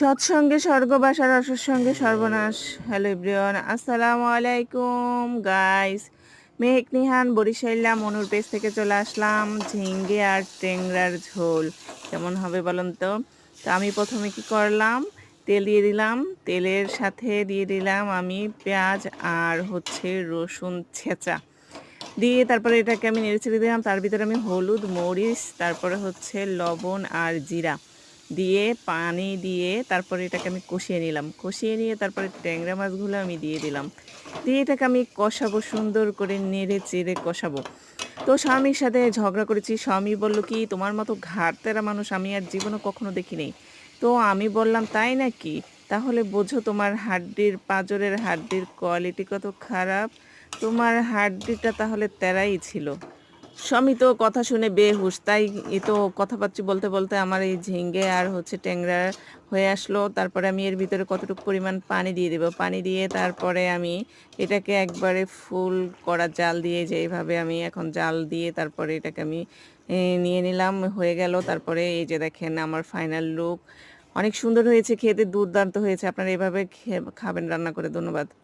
সৎসঙ্গে স্বর্গবাসার অসৎসঙ্গে সর্বনাশ। Hello everyone আসসালামু আলাইকুম গাইস মেহেক নিহান, বরিশাইলা, মনুর পেজ থেকে চলে আসলাম, ঝিঙ্গে আর টেংরার ঝোল। কেমন হবে বলুন তো? তো আমি প্রথমে কি করলাম? তেল দিয়ে দিলাম। তেলের সাথে দিয়ে দিলাম আমি পেঁয়াজ আর হচ্ছে রসুন ছেঁচা। দিয়ে তারপরে এটাকে আমি নেড়ে ছেড়ে দিলাম। তার ভিতরে আমি হলুদ, মরিচ, তারপরে হচ্ছে লবণ আর জিরা। দিয়ে, পানি দিয়ে তারপরে এটাকে আমি কষিয়ে নিলাম। কষিয়ে নিয়ে তারপরে ট্যাংরা মাছগুলো আমি দিয়ে দিলাম। দিয়ে এটাকে আমি কষাবো, সুন্দর করে নেড়ে চেড়ে কষাবো। তো স্বামীর সাথে ঝগড়া করেছি। স্বামী বলল, কি তোমার মতো ঘাটতেরা মানুষ আমি আর জীবনে কখনো দেখিনি? তো আমি বললাম, তাই নাকি? তাহলে বোঝো তোমার হাড্ডির, পাঁজরের হাড্ডির কোয়ালিটি কত খারাপ। তোমার হাড্ডিটা তাহলে তেরাই ছিল। স্বামী তো কথা শুনে বেহুশ, তাই এ তো কথাবার্তা বলতে বলতে আমার এই ঝিঙ্গে আর হচ্ছে ট্যাংরা হয়ে আসলো। তারপরে আমি এর ভিতরে কতটুকু পরিমাণ পানি দিয়ে দেবো? পানি দিয়ে তারপরে আমি এটাকে একবারে ফুল করা জাল দিয়ে যে এইভাবে আমি এখন জাল দিয়ে তারপরে এটাকে আমি নিয়ে নিলাম, হয়ে গেল। তারপরে এই যে দেখেন আমার ফাইনাল লুক। অনেক সুন্দর হয়েছে, খেতে দুর্দান্ত হয়েছে। আপনারা এভাবে খাবেন, রান্না করে, ধন্যবাদ।